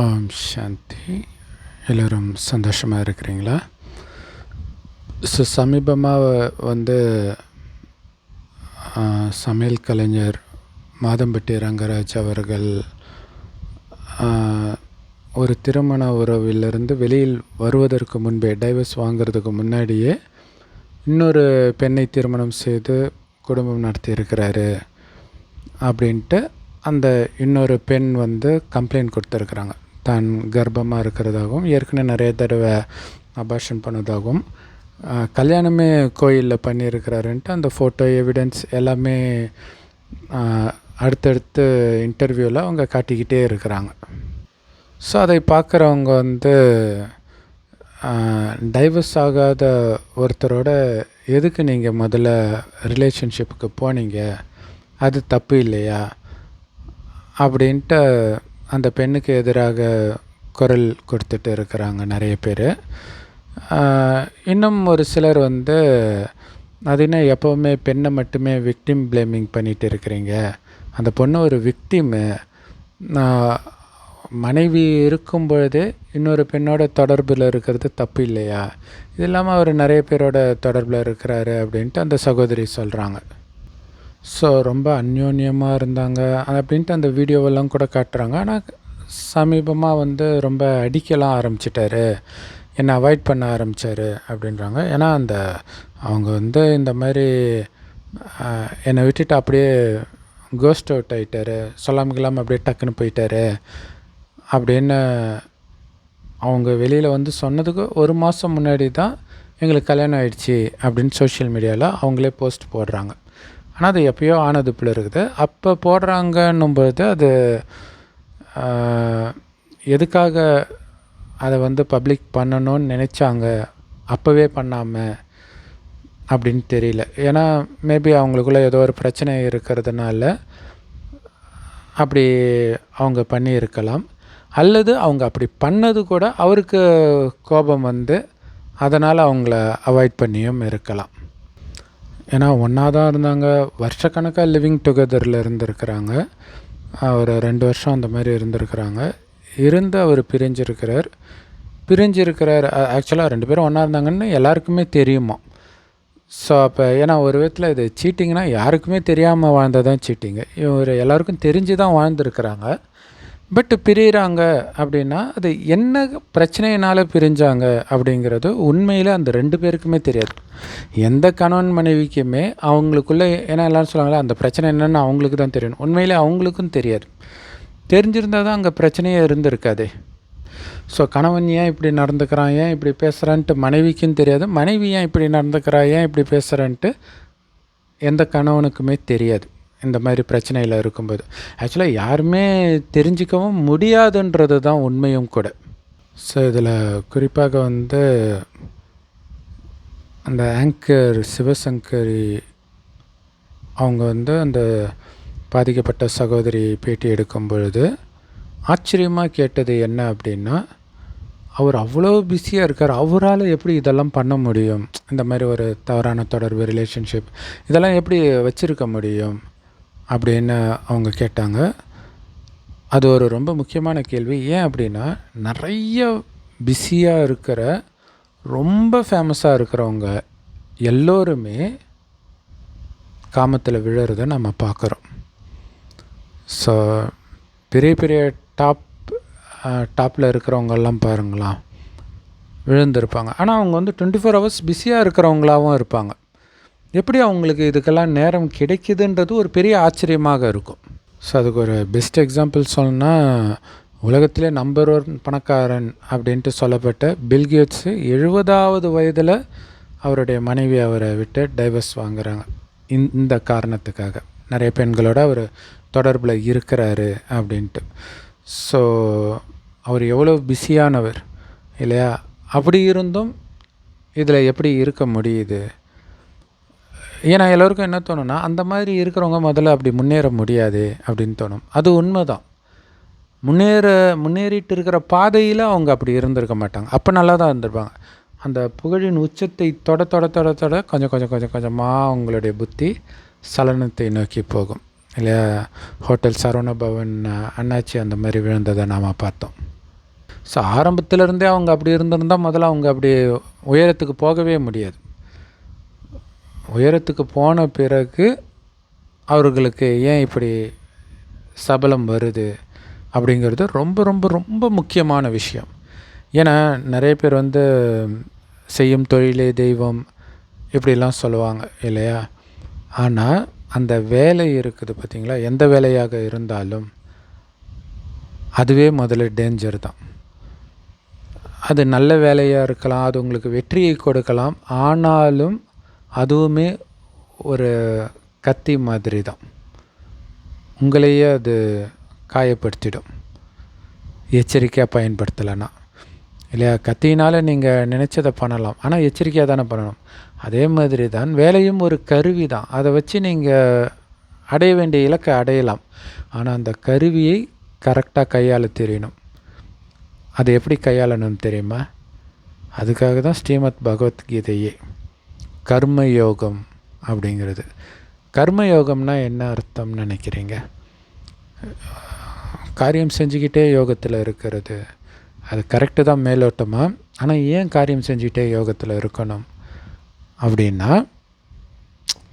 ஓம் சாந்தி. எல்லோரும் சந்தோஷமாக இருக்கிறீங்களா? ஸோ சமீபமாக வந்து சமையல் கலைஞர் மாதம்பட்டி ரங்கராஜ் அவர்கள் ஒரு திருமண உறவிலிருந்து வெளியில் வருவதற்கு முன்பே டைவர்ஸ் வாங்குறதுக்கு முன்னாடியே இன்னொரு பெண்ணை திருமணம் செய்து குடும்பம் நடத்தியிருக்கிறாரு அப்படின்ட்டு அந்த இன்னொரு பெண் வந்து கம்ப்ளைண்ட் கொடுத்துருக்குறாங்க. தான் கர்ப்பமாக இருக்கிறதாகவும் ஏற்கனவே நிறைய தடவை அபார்ஷன் பண்ணதாகவும் கல்யாணமே கோயிலில் பண்ணியிருக்கிறாருன்ட்டு அந்த ஃபோட்டோ எவிடன்ஸ் எல்லாமே அடுத்தடுத்து இன்டர்வியூவில் அவங்க காட்டிக்கிட்டே இருக்கிறாங்க. ஸோ அதை பார்க்குறவங்க வந்து டைவர்ஸ் ஆகாத ஒருத்தரோட எதுக்கு நீங்கள் முதல்ல ரிலேஷன்ஷிப்புக்கு போனீங்க? அது தப்பு இல்லையா? அப்படின்ட்டு அந்த பெண்ணுக்கு எதிராக குரல் கொடுத்துட்டு இருக்கிறாங்க நிறைய பேர். இன்னும் ஒரு சிலர் வந்து அது என்ன எப்போவுமே பெண்ணை மட்டுமே விக்டிம் ப்ளேமிங் பண்ணிட்டு இருக்கிறீங்க? அந்த பொண்ணு ஒரு விக்டிமு மனைவி இருக்கும் பொழுதே இன்னொரு பெண்ணோட தொடர்பில் இருக்கிறது தப்பு இல்லையா? இது இல்லாமல் அவர் நிறைய பேரோட தொடர்பில் இருக்கிறாரு அப்படின்ட்டு அந்த சகோதரி சொல்கிறாங்க ஸோ ரொம்ப அந்யோன்யமாக இருந்தாங்க. அப்படின்ட்டு அந்த வீடியோவெல்லாம் கூட காட்டுறாங்க. ஆனால் சமீபமாக வந்து ரொம்ப அடிக்கலாம் ஆரம்பிச்சிட்டாரு. என்னை அவாய்ட் பண்ண ஆரம்பித்தார் அப்படின்றாங்க. ஏன்னா அந்த அவங்க வந்து இந்த மாதிரி என்னை விட்டுட்டு அப்படியே கோஸ்ட் அவுட் ஆகிட்டாரு சொல்லாமல் கில்லாமல் அப்படியே டக்குன்னு போயிட்டாரு அப்படின்னு அவங்க வெளியில் வந்து சொன்னதுக்கு ஒரு மாதம் முன்னாடி தான் எங்களுக்கு கல்யாணம் ஆயிடுச்சு அப்படின்னு சோஷியல் மீடியாவில் அவங்களே போஸ்ட் போடுறாங்க. ஆனால் அது எப்பயோ ஆனது போல இருக்குது. அப்போ போடுறாங்கன்னும்போது அது எதுக்காக அதை வந்து பப்ளிக் பண்ணணும்னு நினச்சாங்க? அப்போவே பண்ணாமல் அப்படின்னு தெரியல. ஏன்னா மேபி அவங்களுக்குள்ள ஏதோ ஒரு பிரச்சனை இருக்கிறதுனால அப்படி அவங்க பண்ணியிருக்கலாம். அல்லது அவங்க அப்படி பண்ணது கூட அவருக்கு கோபம் வந்து அதனால் அவங்கள அவாய்ட் பண்ணியும் இருக்கலாம். ஏன்னா ஒன்றா தான் இருந்தாங்க. வருஷக்கணக்காக லிவிங் டுகெதரில் இருந்திருக்கிறாங்க. ஒரு ரெண்டு வருஷம் அந்த மாதிரி இருந்திருக்கிறாங்க. இருந்து அவர் பிரிஞ்சிருக்கிறார். பிரிஞ்சிருக்கிறார். ஆக்சுவலாக ரெண்டு பேரும் ஒன்றா இருந்தாங்கன்னு எல்லாருக்குமே தெரியுமா? ஸோ அப்போ ஏன்னா ஒரு விதத்தில் இது சீட்டிங்னால் யாருக்குமே தெரியாமல் வாழ்ந்தது தான் சீட்டிங்கு இவர் எல்லாருக்கும் தெரிஞ்சு தான் வாழ்ந்துருக்கிறாங்க. பட் பிரியிறாங்க அப்படின்னா அது என்ன பிரச்சனையினால் பிரிஞ்சாங்க அப்படிங்கிறது உண்மையில் அந்த ரெண்டு பேருக்குமே தெரியாது. எந்த கணவன் மனைவிக்குமே அவங்களுக்குள்ளே ஏன்னா எல்லாரும் சொல்லுவாங்களே அந்த பிரச்சனை என்னென்னு அவங்களுக்கு தான் தெரியணும் உண்மையிலே அவங்களுக்கும் தெரியாது. தெரிஞ்சிருந்தால் தான் அங்கே பிரச்சனையே இருந்திருக்காதே. ஸோ கணவன் ஏன் இப்படி நடந்துக்கிறான்? ஏன் இப்படி பேசுகிறான்ட்டு மனைவிக்கும் தெரியாது. மனைவி ஏன் இப்படி நடந்துக்கிறா ஏன் இப்படி பேசுகிறான்ட்டு எந்த கணவனுக்குமே தெரியாது. இந்த மாதிரி பிரச்சனையில் இருக்கும்போது. ஆக்சுவலாக யாருமே தெரிஞ்சிக்கவும் முடியாதுன்றது தான் உண்மையும் கூட. ஸோ இதில் குறிப்பாக வந்து அந்த ஆங்கர் சிவசங்கரி அவங்க வந்து அந்த பாதிக்கப்பட்ட சகோதரி பேட்டி எடுக்கும் பொழுது ஆச்சரியமாக கேட்டது என்ன அப்படின்னா அவர் அவ்வளோ பிஸியாக இருக்கார். அவரால் எப்படி இதெல்லாம் பண்ண முடியும்? இந்த மாதிரி ஒரு தவறான தொடர்பு ரிலேஷன்ஷிப் இதெல்லாம் எப்படி வச்சுருக்க முடியும்? அப்படின்னு அவங்க கேட்டாங்க. அது ஒரு ரொம்ப முக்கியமான கேள்வி. ஏன் அப்படின்னா நிறைய பிஸியாக இருக்கிற ரொம்ப ஃபேமஸாக இருக்கிறவங்க எல்லோருமே காமத்தில் விழுறத நம்ம பார்க்குறோம். ஸோ பெரிய பெரிய டாப் டாப்பில் இருக்கிறவங்கெல்லாம் பாருங்களா விழுந்திருப்பாங்க. ஆனால் அவங்க வந்து டுவெண்ட்டி ஃபோர் ஹவர்ஸ் பிஸியாக இருக்கிறவங்களாகவும் இருப்பாங்க. எப்படி அவங்களுக்கு இதுக்கெல்லாம் நேரம் கிடைக்குதுன்றது ஒரு பெரிய ஆச்சரியமாக இருக்கும். ஸோ அதுக்கு ஒரு பெஸ்ட் எக்ஸாம்பிள் சொல்லணும்னா உலகத்திலே நம்பர் ஒன் பணக்காரன் அப்படின்ட்டு சொல்லப்பட்ட பில்கேட்ஸு எழுபதாவது வயதில் அவருடைய மனைவி அவரை விட்டு டைவர்ஸ் வாங்குறாங்க. இந்த இந்த காரணத்துக்காக. நிறைய பெண்களோட அவர் தொடர்பில் இருக்கிறாரு அப்படின்ட்டு. ஸோ அவர் எவ்வளோ பிஸியானவர் இல்லையா? அப்படி இருந்தும் இதில் எப்படி இருக்க முடியுது? ஏன்னா எல்லோருக்கும் என்ன தோணும்னா அந்த மாதிரி இருக்கிறவங்க முதல்ல அப்படி முன்னேற முடியாது அப்படின்னு தோணும். அது உண்மைதான். முன்னேற முன்னேறிட்டு இருக்கிற பாதையில் அவங்க அப்படி இருந்திருக்க மாட்டாங்க. அப்போ நல்லா தான் இருந்திருப்பாங்க. அந்த புகழின் உச்சத்தை தொட தொட தொட தொட கொஞ்சம் கொஞ்சம் கொஞ்சம் கொஞ்சமாக அவங்களுடைய புத்தி சலனத்தை நோக்கி போகும். இல்லையா? ஹோட்டல் சரவண பவன் அண்ணாச்சி அந்த மாதிரி விழுந்ததை நாம் பார்த்தோம். ஸோ ஆரம்பத்திலேருந்தே அவங்க அப்படி இருந்திருந்தால் முதல்ல அவங்க அப்படி உயரத்துக்கு போகவே முடியாது. உயரத்துக்கு போன பிறகு அவர்களுக்கு ஏன் இப்படி சபலம் வருது அப்படிங்கிறது ரொம்ப ரொம்ப ரொம்ப முக்கியமான விஷயம். ஏன்னா நிறைய பேர் வந்து செய்யும் தொழிலே தெய்வம் இப்படிலாம் சொல்லுவாங்க இல்லையா? ஆனால் அந்த வேலை இருக்குது பார்த்திங்களா? எந்த வேலையாக இருந்தாலும் அதுவே முதல்ல டேஞ்சர் தான். அது நல்ல வேலையாக இருக்கலாம் அது உங்களுக்கு வெற்றியை கொடுக்கலாம். ஆனாலும் அதுவுமே ஒரு கத்தி மாதிரி தான் உங்களையே அது காயப்படுத்திடும். எச்சரிக்கையாக பயன்படுத்தலைன்னா. இல்லையா? கத்தியினால் நீங்கள் நினச்சதை பண்ணலாம். ஆனால் எச்சரிக்கையாக தானே பண்ணணும். அதே மாதிரி தான் வேலையும் ஒரு கருவி தான் அதை வச்சு நீங்கள் அடைய வேண்டிய இலக்கை அடையலாம். ஆனால் அந்த கருவியை கரெக்டாக கையாள தெரியணும். அது எப்படி கையாளணும் தெரியுமா? அதுக்காக தான் ஸ்ரீமத் பகவத்கீதையே கர்ம யோகம் அப்படிங்கிறது. கர்ம யோகம்னா என்ன அர்த்தம்னு நினைக்கிறீங்க? காரியம் செஞ்சுக்கிட்டே யோகத்தில் இருக்கிறது. அது கரெக்டு தான் மேலோட்டமாக ஆனால் ஏன் காரியம் செஞ்சுக்கிட்டே யோகத்தில் இருக்கணும்? அப்படின்னா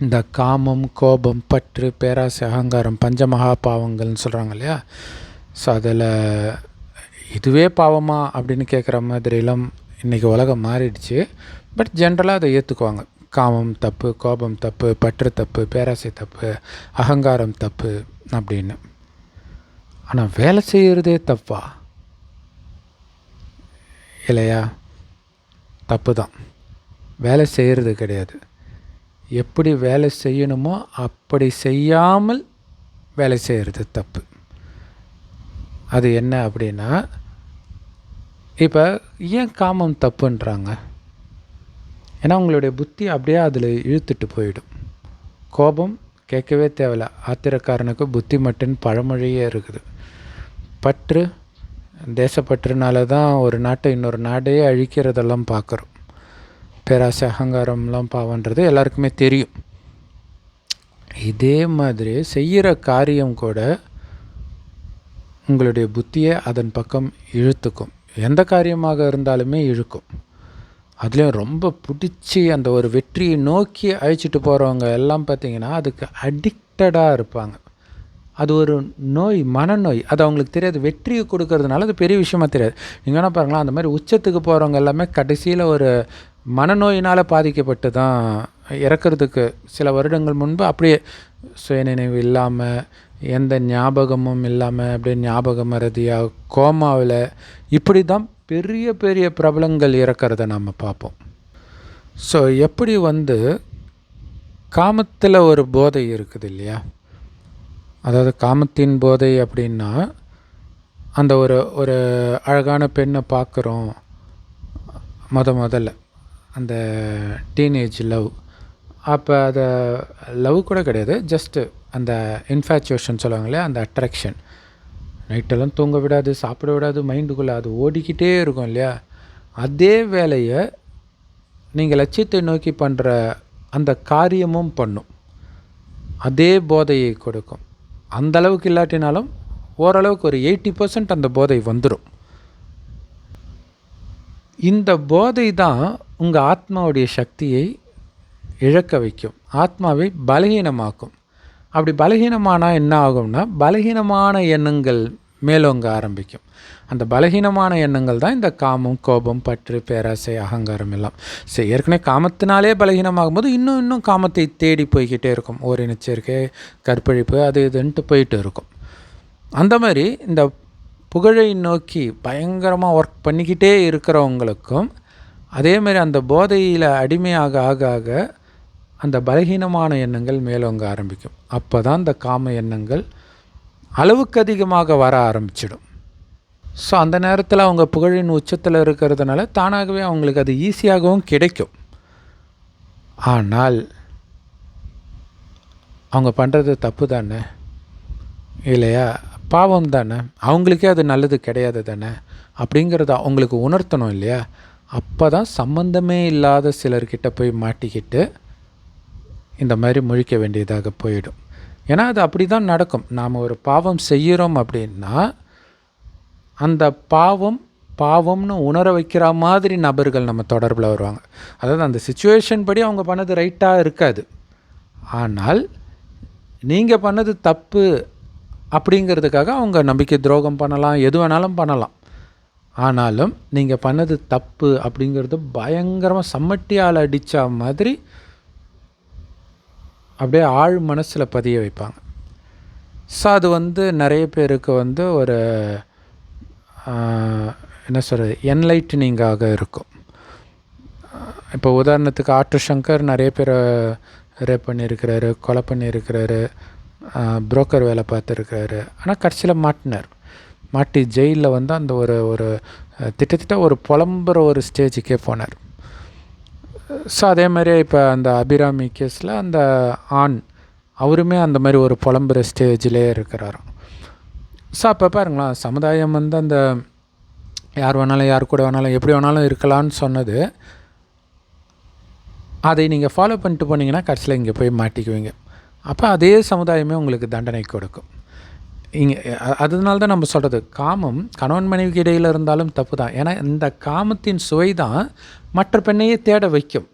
இந்த காமம் கோபம் பற்று பேராசை அகங்காரம் பஞ்சமகா பாவங்கள்னு சொல்கிறாங்க இல்லையா? ஸோ அதில் இதுவே பாவமா அப்படின்னு கேட்குற மாதிரிலாம் இன்றைக்கி உலகம் மாறிடுச்சு. பட் ஜென்ரலாக அதை ஏற்றுக்குவாங்க காமம் தப்பு கோபம் தப்பு பற்று தப்பு பேராசை தப்பு அகங்காரம் தப்பு அப்படின்னு. ஆனால் வேலை செய்கிறதே தப்பா? இல்லையா? தப்பு தான் வேலை செய்கிறது கிடையாது. எப்படி வேலை செய்யணுமோ அப்படி செய்யாமல் வேலை செய்கிறது தப்பு. அது என்ன அப்படின்னா இப்போ ஏன் காமம் தப்புன்றாங்க? ஏன்னா உங்களுடைய புத்தி அப்படியே அதில் இழுத்துட்டு போயிடும். கோபம் கேட்கவே தேவையில்ல. ஆத்திரக்காரனுக்கு புத்தி மட்டும் பழமொழியே இருக்குது. பற்று தேசப்பற்றுனால தான் ஒரு நாட்டை இன்னொரு நாடையே அழிக்கிறதெல்லாம் பார்க்குறோம். பேராசை அகங்காரம்லாம் பாவன்றது எல்லாருக்குமே தெரியும். இதே மாதிரி செய்கிற காரியம் கூட உங்களுடைய புத்தியை அதன் பக்கம் இழுத்துக்கும். எந்த காரியமாக இருந்தாலுமே இழுக்கும். அதுலேயும் ரொம்ப பிடிச்சி அந்த ஒரு வெற்றியை நோக்கி அழைச்சிட்டு போகிறவங்க எல்லாம் பார்த்திங்கன்னா அதுக்கு அடிக்டடாக இருப்பாங்க. அது ஒரு நோய் மனநோய். அது அவங்களுக்கு தெரியாது. வெற்றியை கொடுக்கறதுனால அது பெரிய விஷயமா தெரியாது. நீங்கள் என்ன பாருங்களா அந்த மாதிரி உச்சத்துக்கு போகிறவங்க எல்லாமே கடைசியில் ஒரு மனநோயினால் பாதிக்கப்பட்டு தான் இறக்கிறதுக்கு சில வருடங்கள் முன்பு அப்படியே சுயநினைவு இல்லாமல் எந்த ஞாபகமும் இல்லாமல் அப்படியே ஞாபக மறதியாக கோமாவில் இப்படி தான் பெரிய பெரிய பிரபலங்கள் இறக்கிறத நம்ம பார்ப்போம். ஸோ எப்படி வந்து காமத்தில் ஒரு போதை இருக்குது இல்லையா? அதாவது காமத்தின் போதை அப்படின்னா அந்த ஒரு ஒரு அழகான பெண்ணை பார்க்குறோம். முத முதல்ல அந்த டீனேஜ் லவ் அப்போ அதை லவ் கூட கிடையாது. ஜஸ்ட்டு அந்த இன்ஃபேச்சுவேஷன் சொல்லுவாங்க இல்லையா? அந்த அட்ராக்ஷன் நைட்டெல்லாம் தூங்க விடாது சாப்பிட விடாது மைண்டுக்குள்ளே அது ஓடிக்கிட்டே இருக்கும் இல்லையா? அதே வேலையை நீங்கள் லட்சியத்தை நோக்கி பண்ணுற அந்த காரியமும் பண்ணும். அதே போதையை கொடுக்கும். அந்த அளவுக்கு இல்லாட்டினாலும் ஓரளவுக்கு ஒரு எயிட்டி பர்சன்ட் அந்த போதை வந்துடும் இந்த போதை தான் உங்கள் ஆத்மாவுடைய சக்தியை இழக்க வைக்கும். ஆத்மாவை பலகீனமாக்கும். அப்படி பலகீனமானால் என்ன ஆகும்னா பலகீனமான எண்ணங்கள் மேலோங்க ஆரம்பிக்கும். அந்த பலகீனமான எண்ணங்கள் தான் இந்த காமம் கோபம் பற்று பேராசை அகங்காரம் எல்லாம். சரி ஏற்கனவே காமத்தினாலே பலகீனமாகும் போது இன்னும் இன்னும் காமத்தை தேடி போய்கிட்டே இருக்கும். ஓரினச்சேர்க்கை கற்பழிப்பு அது இதுன்ட்டு போயிட்டு இருக்கும். அந்த மாதிரி இந்த புகழை நோக்கி பயங்கரமாக ஒர்க் பண்ணிக்கிட்டே இருக்கிறவங்களுக்கும் அதே மாதிரி அந்த போதையில் அடிமையாக ஆக ஆக அந்த பலகீனமான எண்ணங்கள் மேலோங்க ஆரம்பிக்கும். அப்போ தான் இந்த காம எண்ணங்கள் அளவுக்கு அதிகமாக வர ஆரம்பிச்சிடும். ஸோ அந்த நேரத்தில் அவங்க புகழின் உச்சத்தில் இருக்கிறதுனால தானாகவே அவங்களுக்கு அது ஈஸியாகவும் கிடைக்கும். ஆனால் அவங்க பண்ணுறது தப்பு தானே? இல்லையா? பாவம் தானே? அவங்களுக்கே அது நல்லது கிடையாது தானே? அப்படிங்கிறத அவங்களுக்கு உணர்த்தணும் இல்லையா? அப்போ தான் சம்மந்தமே இல்லாத சிலர்கிட்ட போய் மாட்டிக்கிட்டு இந்த மாதிரி முழிக்க வேண்டியதாக போயிடும். ஏன்னா அது அப்படி தான் நடக்கும். நாம் ஒரு பாவம் செய்கிறோம் அப்படின்னா அந்த பாவம் பாவம்னு உணர வைக்கிற மாதிரி நபர்கள் நம்ம தொடர்பில் வருவாங்க. அதாவது அந்த சுச்சுவேஷன் படி அவங்க பண்ணது ரைட்டாக இருக்காது. ஆனால் நீங்கள் பண்ணது தப்பு அப்படிங்கிறதுக்காக அவங்க நம்பிக்கை துரோகம் பண்ணலாம் எது வேணாலும் பண்ணலாம். ஆனாலும் நீங்கள் பண்ணது தப்பு அப்படிங்கிறது பயங்கரமாக சம்மட்டியால் அடித்த மாதிரி அப்படியே ஆழ் மனசில் பதிய வைப்பாங்க. ஸோ அது வந்து நிறைய பேருக்கு வந்து ஒரு என்ன சொல்கிறது என்லைட்டனிங்காக இருக்கும். இப்போ உதாரணத்துக்கு ஆட்டு சங்கர் நிறைய பேரை ரேப் பண்ணியிருக்கிறாரு கொலை பண்ணியிருக்கிறாரு புரோக்கர் வேலை பார்த்துருக்கிறாரு. ஆனால் கடைசியில் மாட்டினார். மாட்டி ஜெயிலில் வந்து அந்த ஒரு ஒரு அஹ், திட்டத்தட்ட ஒரு புலம்புற ஒரு ஸ்டேஜுக்கே போனார். ஸோ அதே மாதிரி இப்போ அந்த அபிராமி கேஸில் அந்த ஆண் அவருமே அந்த மாதிரி ஒரு புலம்புற ஸ்டேஜிலே இருக்கிறாராம். ஸோ அப்போ பாருங்களேன் சமுதாயம் வந்து அந்த யார் வேணாலும் யார் கூட வேணாலும் எப்படி வேணாலும் இருக்கலாம்னு சொன்னது அதை நீங்கள் ஃபாலோ பண்ணிட்டு போனீங்கன்னா கடைசியில் இங்கே போய் மாட்டிக்குவீங்க. அப்போ அதே சமுதாயமே உங்களுக்கு தண்டனை கொடுக்கும். இங்கே அதனால தான் நம்ம சொல்கிறது காமம் கணவன் மனைவிக்கு இடையில் இருந்தாலும் தப்பு தான் ஏன்னா இந்த காமத்தின் சுவை தான் மற்ற பெண்ணையே தேட வைக்கும்.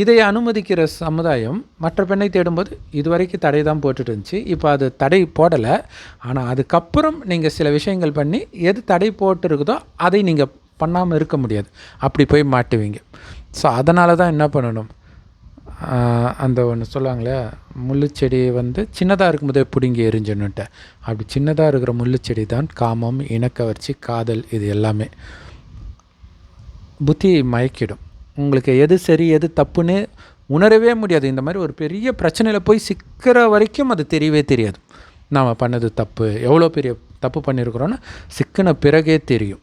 இதை அனுமதிக்கிற சமுதாயம் மற்ற பெண்ணை தேடும்போது இதுவரைக்கும் தடை தான் போட்டுட்டு இருந்துச்சு. இப்போ அது தடை போடலை. ஆனால் அதுக்கப்புறம் நீங்கள் சில விஷயங்கள் பண்ணி எது தடை போட்டுருக்குதோ அதை நீங்கள் பண்ணாமல் இருக்க முடியாது. அப்படி போய் மாட்டுவீங்க. ஸோ அதனால தான் என்ன பண்ணணும்? அந்த ஒன்று சொல்லுவாங்களே முள்ளுச்செடி வந்து சின்னதாக இருக்கும்போதே பிடுங்கி எரிஞ்சணுன்ட்டு அப்படி சின்னதாக இருக்கிற முள்ளுச்செடி தான் காமம் இணக்கவர்ச்சி காதல் இது எல்லாமே. புத்தி மயக்கிடும். உங்களுக்கு எது சரி எது தப்புன்னு உணரவே முடியாது. இந்த மாதிரி ஒரு பெரிய பிரச்சனையில் போய் சிக்கிற வரைக்கும் அது தெரியவே தெரியாது. நாம் பண்ணது தப்பு எவ்வளோ பெரிய தப்பு பண்ணியிருக்கிறோன்னா சிக்கின பிறகே தெரியும்.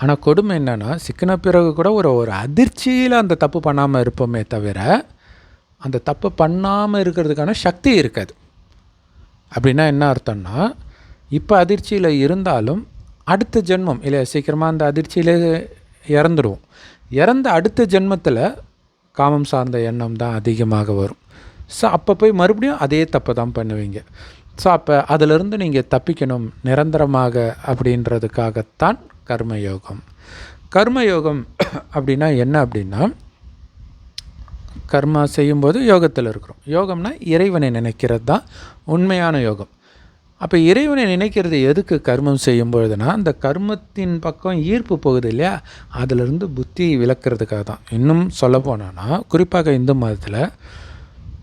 ஆனால் கொடுமை என்னென்னா சிக்கின பிறகு கூட ஒரு ஒரு அதிர்ச்சியில் அந்த தப்பு பண்ணாமல் இருப்போமே தவிர அந்த தப்பு பண்ணாமல் இருக்கிறதுக்கான சக்தி இருக்காது. அப்படின்னா என்ன அர்த்தம்னா இப்போ அதிர்ச்சியில் இருந்தாலும் அடுத்த ஜென்மம் இல்லை சீக்கிரமாக அந்த அதிர்ச்சியிலே இறந்துடுவோம் இறந்த அடுத்த ஜென்மத்தில் காமம் சார்ந்த எண்ணம் தான் அதிகமாக வரும். ஸோ அப்போ போய் மறுபடியும் அதே தப்பை தான் பண்ணுவீங்க. ஸோ அப்போ அதிலிருந்து நீங்கள் தப்பிக்கணும் நிரந்தரமாக அப்படின்றதுக்காகத்தான் கர்மயோகம். கர்மயோகம் அப்படின்னா என்ன அப்படின்னா கர்மா செய்யும்போது யோகத்தில் இருக்கிறோம். யோகம்னா இறைவனை நினைக்கிறது தான் உண்மையான யோகம். அப்போ இறைவனை நினைக்கிறது எதுக்கு கர்மம் செய்யும் பொழுதுனா அந்த கர்மத்தின் பக்கம் ஈர்ப்பு போகுது இல்லையா? அதிலிருந்து புத்தி விளக்குறதுக்காக தான். இன்னும் சொல்ல போனோன்னா குறிப்பாக இந்து மதத்தில்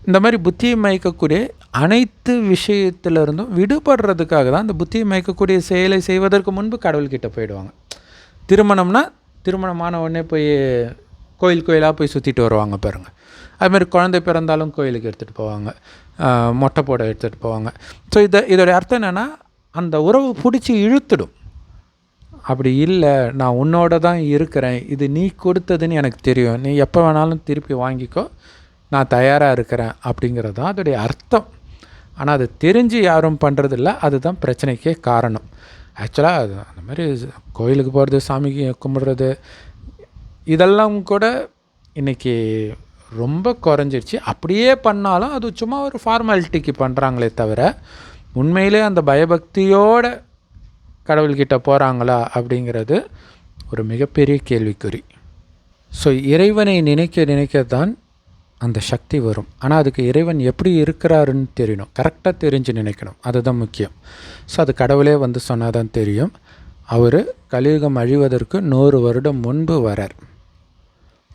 இந்த மாதிரி புத்தியை மயக்கக்கூடிய அனைத்து விஷயத்திலிருந்தும் விடுபடுறதுக்காக தான் அந்த புத்தியை மயக்கக்கூடிய செயலை செய்வதற்கு முன்பு கடவுள்கிட்ட போயிடுவாங்க. திருமணம்னா திருமணமான உடனே போய் கோயில் கோயிலாக போய் சுற்றிட்டு வருவாங்க பாருங்கள் அதுமாதிரி குழந்தை பிறந்தாலும் கோயிலுக்கு எடுத்துகிட்டு போவாங்க. மொட்டை போட எடுத்துகிட்டு போவாங்க. ஸோ இதை இதோடைய அர்த்தம் என்னென்னா அந்த உறவு பிடிச்சி இழுத்துடும். அப்படி இல்லை நான் உன்னோட தான் இருக்கிறேன். இது நீ கொடுத்ததுன்னு எனக்கு தெரியும். நீ எப்போ வேணாலும் திருப்பி வாங்கிக்கோ. நான் தயாராக இருக்கிறேன் அப்படிங்கிறது தான் அதோடைய அர்த்தம். ஆனால் அது தெரிஞ்சு யாரும் பண்ணுறதில்ல அதுதான் பிரச்சனைக்கே காரணம். ஆக்சுவலாக அது அந்த மாதிரி கோயிலுக்கு போகிறது சாமிக்கு கும்பிட்றது இதெல்லாம் கூட இன்றைக்கி ரொம்ப குறைஞ்சிருச்சு. அப்படியே பண்ணாலும் அது சும்மா ஒரு ஃபார்மாலிட்டிக்கு பண்ணுறாங்களே தவிர உண்மையிலே அந்த பயபக்தியோட கடவுள்கிட்ட போகிறாங்களா அப்படிங்கிறது ஒரு மிகப்பெரிய கேள்விக்குறி. ஸோ இறைவனை நினைக்க நினைக்க தான் அந்த சக்தி வரும். ஆனால் அதுக்கு இறைவன் எப்படி இருக்கிறாருன்னு தெரியணும். கரெக்டாக தெரிஞ்சு நினைக்கணும். அதுதான் முக்கியம். ஸோ அது கடவுளே வந்து சொன்னால் தான் தெரியும். அவர் கலியுகம் அழிவதற்கு நூறு வருடம் முன்பு வரார்.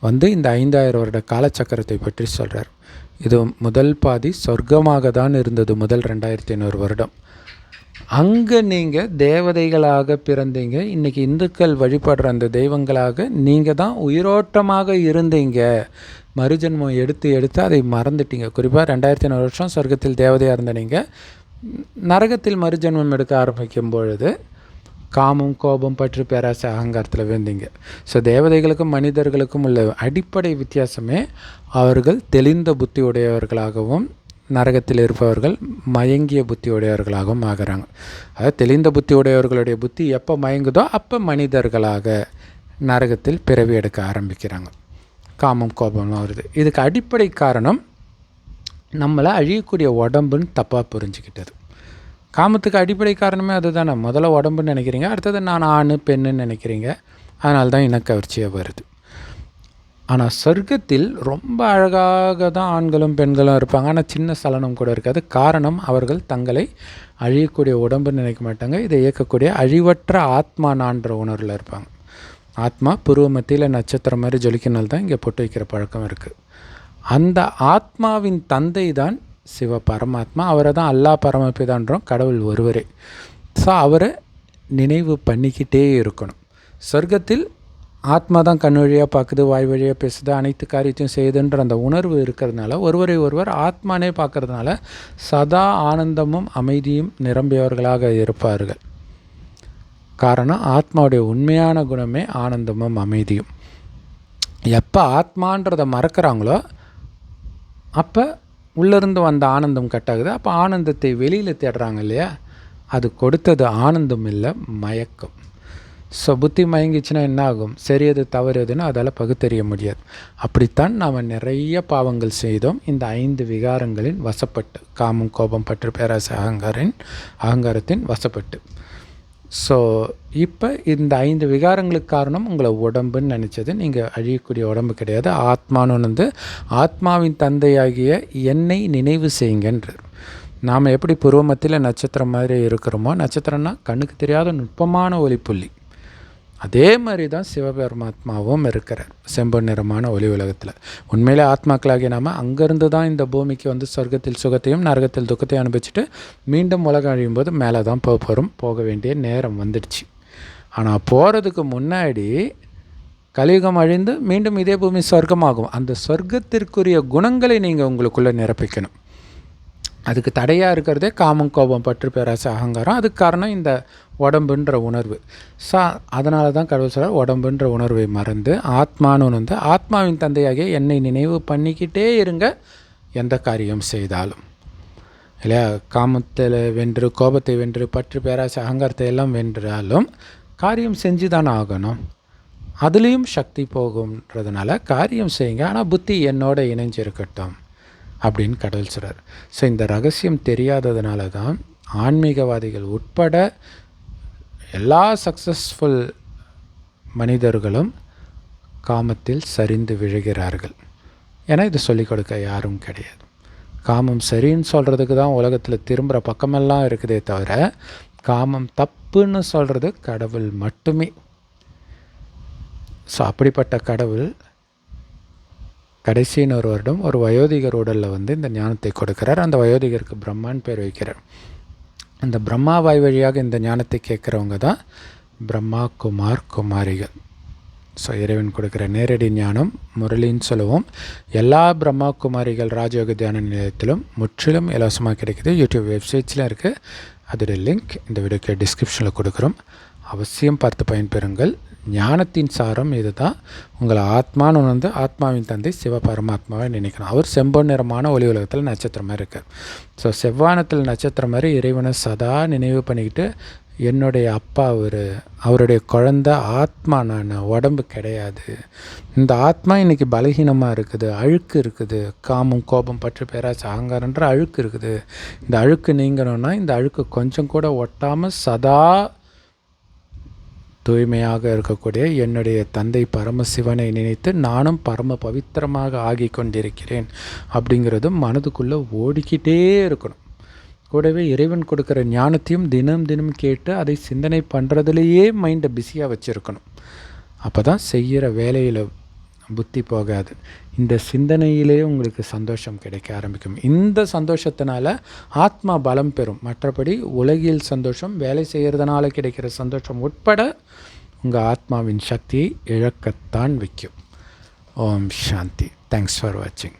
வந்து இந்த ஐந்தாயிரம் வருட காலச்சக்கரத்தை பற்றி சொல்கிறார் இது முதல் பாதி சொர்க்கமாக தான் இருந்தது முதல் ரெண்டாயிரத்தி ஐநூறு வருடம். அங்கே நீங்கள் தேவதைகளாக பிறந்தீங்க இன்றைக்கி இந்துக்கள் வழிபடுற அந்த தெய்வங்களாக நீங்கள் தான் உயிரோட்டமாக இருந்தீங்க. மறுஜன்மம் எடுத்து எடுத்து அதை மறந்துட்டீங்க. குறிப்பாக ரெண்டாயிரத்தி ஐநூறு வருஷம் சொர்க்கத்தில் தேவதையாக இருந்த நீங்கள் நரகத்தில் மறுஜன்மம் எடுக்க ஆரம்பிக்கும் பொழுது காமம் கோபம் பற்று பேராசை அகங்காரத்தில் விழுந்தீங்க. ஸோ தேவதைகளுக்கும் மனிதர்களுக்கும் உள்ள அடிப்படை வித்தியாசமே அவர்கள் தெளிந்த புத்தி உடையவர்களாகவும் நரகத்தில் இருப்பவர்கள் மயங்கிய புத்தி உடையவர்களாகவும் ஆகிறாங்க. அதாவது தெளிந்த புத்தி உடையவர்களுடைய புத்தி எப்போ மயங்குதோ அப்போ மனிதர்களாக நரகத்தில் பிறவி எடுக்க ஆரம்பிக்கிறாங்க. காமம் கோபம்லாம் வருது. இதுக்கு அடிப்படை காரணம் நம்மளை அழியக்கூடிய உடம்புன்னு தப்பாக புரிஞ்சுக்கிட்டது. காமத்துக்கு அடிப்படை காரணமே அதுதானே. முதல்ல உடம்புன்னு நினைக்கிறீங்க அடுத்தது நான் ஆண் பெண்ணுன்னு நினைக்கிறீங்க. அதனால தான் இனக்கவர்ச்சியாக வருது. ஆனால் சொர்க்கத்தில் ரொம்ப அழகாக தான் ஆண்களும் பெண்களும் இருப்பாங்க. ஆனால் சின்ன சலனம் கூட இருக்காது. காரணம் அவர்கள் தங்களை அழியக்கூடிய உடம்புன்னு நினைக்க மாட்டாங்க. இதை இயக்கக்கூடிய அழிவற்ற ஆத்மா நான்ற உணர்வில் இருப்பாங்க. ஆத்மா புருவ மத்தியில் நட்சத்திரம் மாதிரி ஜொலிக்கினால் தான் இங்கே பொட்டு வைக்கிற பழக்கம் இருக்குது அந்த ஆத்மாவின் தந்தை தான் சிவ பரமாத்மா அவரை தான் அல்லா பரமபிதான்றோம் கடவுள் ஒருவரே. ஸோ அவரை நினைவு பண்ணிக்கிட்டே இருக்கணும். சொர்க்கத்தில் ஆத்மா தான் கண் வழியாக பார்க்குது வாய் வழியாக பேசுது அனைத்து காரியத்தையும் செய்யுதுன்ற அந்த உணர்வு இருக்கிறதுனால ஒருவரை ஒருவர் ஆத்மானே பார்க்கறதுனால சதா ஆனந்தமும் அமைதியும் நிரம்பியவர்களாக இருப்பார்கள். காரணம் ஆத்மாவுடைய உண்மையான குணமே ஆனந்தமும் அமைதியும். எப்போ ஆத்மான்றதை மறக்கிறாங்களோ அப்போ உள்ளேருந்து வந்த ஆனந்தம் கட்டாகுது. அப்போ ஆனந்தத்தை வெளியில் தேடுறாங்க இல்லையா? அது கொடுத்தது ஆனந்தம் இல்லை மயக்கம். ஸோ புத்தி மயங்கிச்சுன்னா என்ன ஆகும் சரி எது தவறு எதுன்னு அதால் பகுத்தறிய முடியாது. அப்படித்தான் நாம் நிறைய பாவங்கள் செய்தோம். இந்த ஐந்து விகாரங்களின் வசப்பட்டு காமம் கோபம் பற்று பேராசை அகங்காரின் அகங்காரத்தின் வசப்பட்டு. ஸோ இப்போ இந்த ஐந்து விகாரங்களுக்கு காரணம் உங்களை உடம்புன்னு நினச்சது. நீங்கள் அழியக்கூடிய உடம்பு கிடையாது. ஆத்மானு வந்து ஆத்மாவின் தந்தையாகிய என்னை நினைவு செய்யுங்கன்றார் நாம் எப்படி புருவமத்தில் நட்சத்திரம் மாதிரி இருக்கிறோமோ நட்சத்திரம்னா கண்ணுக்கு தெரியாத நுட்பமான ஒளிப்புள்ளி அதே மாதிரி தான் சிவபெருமாத்மாவும் இருக்கிறார். செம்பு நிறமான ஒளி உலகத்தில். உண்மையிலே ஆத்மாக்களாகிய நாம் அங்கேருந்து தான் இந்த பூமிக்கு வந்து சொர்க்கத்தில் சுகத்தையும் நரகத்தில் துக்கத்தையும் அனுபவிச்சுட்டு மீண்டும் உலகம் அழியும் போது மேலே தான் போக போகிறோம் போக வேண்டிய நேரம் வந்துடுச்சு. ஆனால் போகிறதுக்கு முன்னாடி கலியுகம் அழிந்து மீண்டும் இதே பூமி சொர்க்கமாகும். அந்த சொர்க்கத்திற்குரிய குணங்களை நீங்கள் உங்களுக்குள்ளே நிரப்பிக்கணும். அதுக்கு தடையாக இருக்கிறதே காமம் கோபம் பற்று பேராசை அகங்காரம். அதுக்கு காரணம் இந்த உடம்புன்ற உணர்வு. சா அதனால தான் கடவுள் சொல்கிறார் உடம்புன்ற உணர்வை மறந்து ஆத்மானு வந்து ஆத்மாவின் தந்தையாகிய என்னை நினைவு பண்ணிக்கிட்டே இருங்க எந்த காரியம் செய்தாலும். இல்லையா? காமத்தில் வென்று கோபத்தை வென்று பற்று பேராசை அகங்காரத்தை எல்லாம் வென்றாலும் காரியம் செஞ்சு தானே ஆகணும். அதுலேயும் சக்தி போகும்ன்றதுனால காரியம் செய்யுங்க. ஆனால் புத்தி என்னோட இணைஞ்சிருக்கட்டும். அப்படின்னு கடவுள் சொல்கிறார் ஸோ இந்த ரகசியம் தெரியாததுனால தான் ஆன்மீகவாதிகள் உட்பட எல்லா சக்ஸஸ்ஃபுல் மனிதர்களும் காமத்தில் சரிந்து விழுகிறார்கள். ஏன்னா இது சொல்லிக் கொடுக்க யாரும் கிடையாது. காமம் சரின்னு சொல்கிறதுக்கு தான் உலகத்தில் திரும்புகிற பக்கமெல்லாம் இருக்குதே தவிர காமம் தப்புன்னு சொல்கிறது கடவுள் மட்டுமே. ஸோ அப்படிப்பட்ட கடவுள் கடைசின்னு ஒரு வருடம் ஒரு வயோதிகர் உடலில் வந்து இந்த ஞானத்தை கொடுக்கிறார். அந்த வயோதிகருக்கு பிரம்மான்னு பேர் வைக்கிறார். அந்த பிரம்மா வாய் வழியாக இந்த ஞானத்தை கேட்குறவங்க தான் பிரம்மா குமார் குமாரிகள். ஸோ இறைவன் கொடுக்குற நேரடி ஞானம் முரளின்னு சொல்லுவோம். எல்லா பிரம்மா குமாரிகள் ராஜயோக தியான நிலையத்திலும் முற்றிலும் இலவசமாக கிடைக்குது. யூடியூப் வெப்சைட்ஸ்லாம் இருக்குது அதோடைய லிங்க் இந்த வீடியோக்கு டிஸ்கிரிப்ஷனில் கொடுக்குறோம். அவசியம் பார்த்து பயன்பெறுங்கள். ஞானத்தின் சாரம் இது தான் உங்களை ஆத்மான்னு வந்து ஆத்மாவின் தந்தை சிவ பரமாத்மாவை நினைக்கணும். அவர் செம்பொன் நிறமான ஒளி உலகத்தில் நட்சத்திரமாக இருக்கார். ஸோ செவ்வானத்தில் நட்சத்திரம் மாதிரி இறைவனை சதா நினைவு பண்ணிக்கிட்டு என்னுடைய அப்பா அவர் அவருடைய குழந்த ஆத்மா நான் உடம்பு கிடையாது. இந்த ஆத்மா இன்றைக்கி பலகீனமாக இருக்குது அழுக்கு இருக்குது. காமம் கோபம் பற்று பேராச்சு அகங்காரன்ற அழுக்கு இருக்குது. இந்த அழுக்கு நீங்கணும்னா இந்த அழுக்கு கொஞ்சம் கூட ஒட்டாமல் சதா தூய்மையாக இருக்கக்கூடிய என்னுடைய தந்தை பரமசிவனை நினைத்து நானும் பரம பவித்திரமாக ஆகி கொண்டிருக்கிறேன் அப்படிங்கிறதும் மனதுக்குள்ளே ஓடிக்கிட்டே இருக்கணும். கூடவே இறைவன் கொடுக்குற ஞானத்தையும் தினம் தினம் கேட்டு அதை சிந்தனை பண்ணுறதுலையே மைண்டை பிஸியாக வச்சுருக்கணும். அப்போ தான் செய்கிற வேலையில் புத்தி போகாது. இந்த சிந்தனையிலே உங்களுக்கு சந்தோஷம் கிடைக்க ஆரம்பிக்கும். இந்த சந்தோஷத்தினால ஆத்மா பலம் பெறும். மற்றபடி உலகில் சந்தோஷம் வேலை செய்கிறதுனால கிடைக்கிற சந்தோஷம் உட்பட உங்கள் ஆத்மாவின் சக்தியை இழக்கத்தான் வைக்கும். ஓம் சாந்தி. தேங்க்ஸ் ஃபார் வாட்சிங்